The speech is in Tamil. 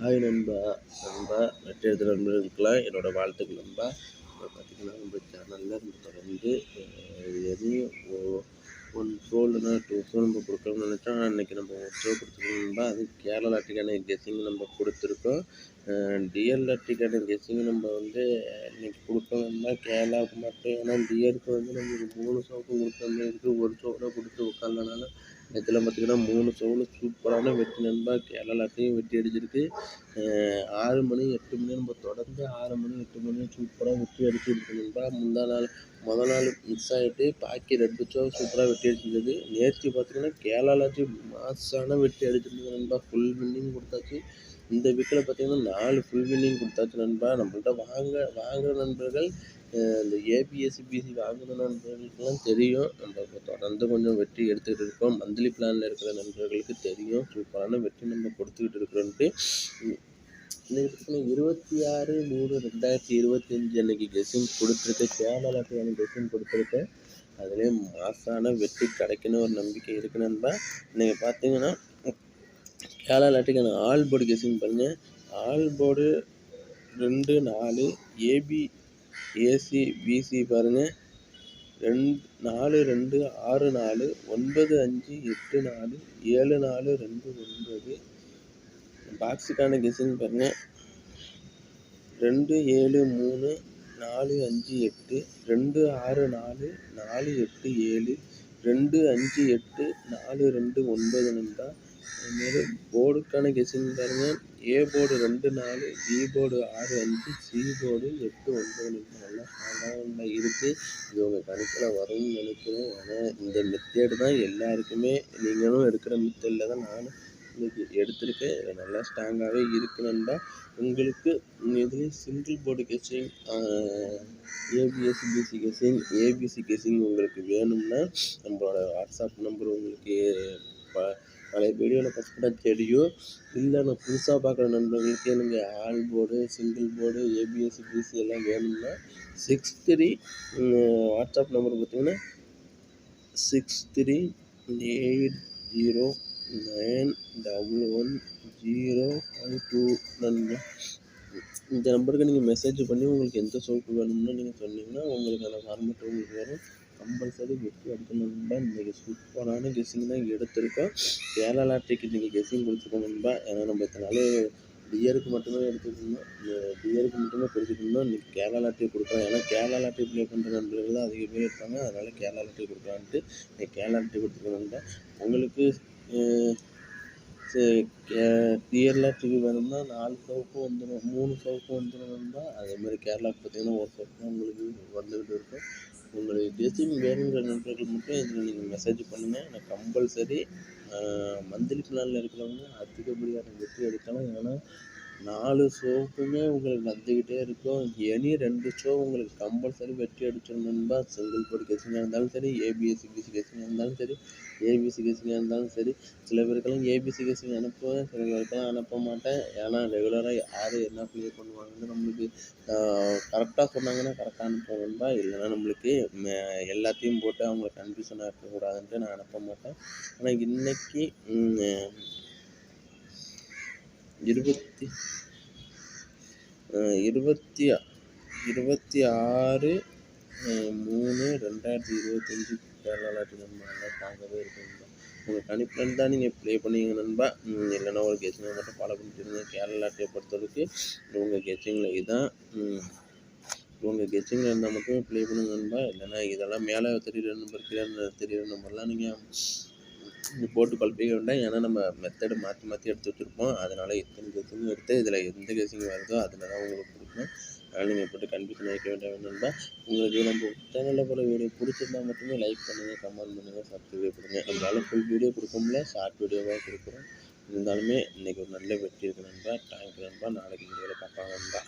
ஹாய் நண்பா. நண்பா வெற்றி நண்பர்களுக்கெல்லாம் என்னோடய வாழ்த்துக்கள் நண்பா. பார்த்திங்கன்னா பார்த்தீங்கன்னா நம்ம சேனலில் நம்ம தொடர்ந்து எதையும் ஒன் ஷோ இல்லைனா டூ ஷோ நம்ம கொடுக்கணும்னு நினச்சா அன்றைக்கி நம்ம ஒரு ஷோ கொடுத்துருக்கோம் நண்பா. அது கேரளாட்டுக்கான கெஸ்ஸிங் நம்ம கொடுத்துருக்கோம். டிஎல்ஆர்டிக்கான கெஸ்ஸிங் நம்ம வந்து இன்றைக்கி கொடுக்கணும்னா கேரளாவுக்கு மட்டும். ஏன்னா டிஎருக்கு வந்து நம்மளுக்கு மூணு ஷோக்கு கொடுக்குற மாதிரி இருக்குது ஒரு ஷோ கொடுத்து உட்காந்தனால இதில் பார்த்திங்கன்னா மூணு ஷோவில் சூப்பரான வெற்றி நண்பா கேரளாத்தையும் வெட்டி அடிச்சிருக்கு. ஆறு மணி எட்டு மணி நம்ம தொடர்ந்து ஆறு மணி எட்டு மணி சூப்பராக வெட்டி அடிச்சிருக்கு நண்பா. முந்தா நாள் முதல் நாள் மிஸ் ஆகிட்டு பாக்கி ரெண்டு ஷோ சூப்பராக வெட்டி அடிச்சிருந்தது. நேற்று பார்த்திங்கன்னா கேரளாச்சும் மாசான வெட்டி அடிச்சிருந்தது நண்பா. ஃபுல் வின்னிங் கொடுத்தாச்சு. இந்த வீக்கில் பார்த்தீங்கன்னா நாலு ஃபுல் வில்லிங் கொடுத்தாச்சு நண்பா. நம்மள்கிட்ட வாங்க வாங்குகிற நண்பர்கள் இந்த ஏபிஎஸ்சி பிசி வாங்குகிற நண்பர்களுக்கெல்லாம் தெரியும். நம்ம இப்போ தொடர்ந்து கொஞ்சம் வெற்றி எடுத்துக்கிட்டு இருக்கோம். மந்த்லி பிளானில் இருக்கிற நண்பர்களுக்கு தெரியும். சூப்பரான வெற்றி நம்ம கொடுத்துக்கிட்டு இருக்கிறோன்ட்டு. இன்றைக்கி பார்த்தீங்கன்னா இருபத்தி ஆறு மூணு ரெண்டாயிரத்தி இருபத்தஞ்சி அன்றைக்கி கெஸ்ஸிங் கொடுத்துருக்கேன் கேரளாவுக்கான கெஸ்ஸிங் கொடுத்துருக்கேன் அதுலேயே மாசான வெற்றி கிடைக்கணும் ஒரு நம்பிக்கை இருக்கு நண்பா. இன்றைக்கி பார்த்தீங்கன்னா கேரளாட்டுக்கான ஆல் போர்டு கெஸிங் பாருங்கள் ஆல் போர்டு ரெண்டு நாலு ஏபி ஏசி பிசி பாருங்கள் ரெண்டு நாலு ரெண்டு ஆறு நாலு ஒன்பது அஞ்சு எட்டு நாலு ஏழு நாலு ரெண்டு ஒன்பது. பாக்ஸுக்கான கெஸிங் பாருங்கள் ரெண்டு ஏழு மூணு நாலு அஞ்சு எட்டு ரெண்டு ஆறு நாலு நாலு எட்டு ஏழு ரெண்டு அஞ்சு எட்டு நாலு ரெண்டு ஒன்பது தான் அதுமாரி போர்டுக்கான கெஸிங் பாருங்கள் ஏ போர்டு ரெண்டு நாலு பி போர்டு ஆறு அஞ்சு சி போர்டு எட்டு ஒன்பது நல்லா ஸ்ட்ராங்காக இருக்குது இது உங்கள் கணக்கில் வரும்னு நினைக்கிறேன். ஆனால் இந்த மெத்தேடு தான் எல்லாருக்குமே நீங்களும் எடுக்கிற மெத்தடில் தான் நானும் இன்னைக்கு எடுத்திருக்கேன். இது நல்லா ஸ்ட்ராங்காகவே இருக்கு உங்களுக்கு இதுலேயும் single board guessing ABS BC guessing ABC guessing உங்களுக்கு வேணும்னா நம்மளோட வாட்ஸ்அப் நம்பர் உங்களுக்கு பழைய வீடியோவில் ஃபஸ்ட்டாக தெரியும். இல்லை நான் புதுசாக பார்க்குற நண்பர்களுக்கு எனக்கு all board single board ABS BC எல்லாம் வேணும்னா சிக்ஸ் த்ரீ வாட்ஸ்அப் நம்பர் பார்த்தீங்கன்னா six three eight zero nine double one zero five two நண்பர் இந்த நம்பருக்கு நீங்கள் மெசேஜ் பண்ணி உங்களுக்கு எந்த சோப்பு வேணும்னு நீங்கள் சொன்னீங்கன்னா உங்களுக்கான ஃபார்மெட் உங்களுக்கு வரும். கம்பல்சரி வெற்றி அடிக்கணும் நண்பா இன்றைக்கி சூப்பரான கெஸ்ஸிங் தான் எடுத்திருக்கோம். கேரளா லாட்ரிக்கு இன்றைக்கி கெஸ்ஸிங் கொடுத்துருக்கோம் நண்பா ஏன்னா நம்ம இத்தனை நாள் டியருக்கு மட்டுமே எடுத்துகிட்டு டியருக்கு மட்டுமே கொடுத்துட்டு இன்றைக்கி கேரளா லாட்டரி கொடுக்குறோம் ஏன்னா கேரளா லாட்டரி ப்ளே பண்ணுற நண்பர்கள் தான் அதிக பேர் இருப்பாங்க அதனால் கேரளா லாட்டரி கொடுக்கலான்ட்டு இன்றைக்கி கேரளா லாட்டரி கொடுத்துருக்கோம் உங்களுக்கு டியர் லாட்ரிக்கு வேணும்னா நாலு சவுக்கும் வந்துடும் மூணு சவுக்கும் வந்துடும் அதே அதேமாதிரி கேரளாவுக்கு பார்த்தீங்கன்னா ஒரு சவுக்கு உங்களுக்கு வந்துக்கிட்டு இருக்கும். உங்களுக்கு கெஸ்ஸிங் வேணுங்கிற நண்பர்கள் மட்டும் இதில் நீங்கள் மெசேஜ் பண்ணுங்கள் நான் கம்பல்சரி மந்த்லி பிளானில் இருக்கிறவங்க அதிகப்படியான வெற்றி எடுக்கலாம் ஏன்னா நாலு ஷோவுக்குமே உங்களுக்கு வந்துக்கிட்டே இருக்கும். எனி ரெண்டு ஷோ உங்களுக்கு கம்பல்சரி வெற்றி அடிச்சிடணும்பா சிங்கிள் போர்டு இருந்தாலும் சரி ஏபிஎஸ்சி பிசி கெஸ்ஸிங்காக இருந்தாலும் சரி ஏபிசி கெஸ்ஸிங்காக இருந்தாலும் சரி. சில பேருக்கெல்லாம் ஏபிசி கெஸ்ஸிங் அனுப்புவேன் சில பேருக்கெல்லாம் அனுப்ப மாட்டேன். ஏன்னா ரெகுலராக யார் என்ன ப்ளே பண்ணுவாங்கன்னு நம்மளுக்கு கரெக்டாக சொன்னாங்கன்னா கரெக்டாக அனுப்புவேன்பா இல்லைன்னா நம்மளுக்கு எல்லாத்தையும் போட்டு அவங்களை கன்ஃபியூஷனாக இருக்கக்கூடாதுன்ட்டு நான் அனுப்ப மாட்டேன். ஆனால் இன்றைக்கி இருபத்தி இருபத்தி இருபத்தி ஆறு மூணு ரெண்டாயிரத்தி இருபத்தஞ்சி கேரளா லாட்ரி நம்ம நல்லா ஸ்ட்ராங்காகவே இருக்குங்க உங்கள் கணிப்பில் தான் நீங்கள் ப்ளே பண்ணிங்க நண்பா. இல்லைன்னா ஒரு கெச்சிங்கை மட்டும் ஃபாலோ பண்ணிட்டுருங்க கேரளா லாட்ரியை பொறுத்தவரைக்கு உங்கள் கெச்சிங்கில் இதுதான். உங்கள் கெச்சிங்கில் இருந்தால் மட்டுமே ப்ளே பண்ணுங்க நண்பா. இல்லைன்னா இதெல்லாம் மேலே தெரியுற நம்பர் கீழே தெரியுற நம்பர்லாம் நீங்கள் போட்டு குழப்பிக்க வேண்டாம். ஏன்னா நம்ம மெத்தடு மாற்றி மாற்றி எடுத்து வச்சுருப்போம். அதனால் எத்தனை கெஸிங் எடுத்து இதில் எந்த கெஸிங் வருதோ அதில் தான் உங்களுக்கு கொடுக்கணும். அதனால் நீங்கள் போட்டு கன்ஃபியூஷன் ஆகிக்க வேண்டாம் வேணும்பா உங்களுக்கு நம்ம சேனலில் போகிற வீடியோ பிடிச்சிருந்தா மட்டுமே லைக் பண்ணுங்கள் கமெண்ட் பண்ணுங்கள் சப்ஸ்கிரைப் பண்ணுங்கள் நம்மளால் ஃபுல் வீடியோ கொடுக்க முடியல ஷார்ட் வீடியோவாக கொடுக்குறோம். இருந்தாலுமே இன்றைக்கி ஒரு நல்ல வெற்றி இருக்கு நண்பா. தேங்க்யூ நண்பா. நாளைக்கு வீடியோவில் பார்க்கலாம் நண்பா.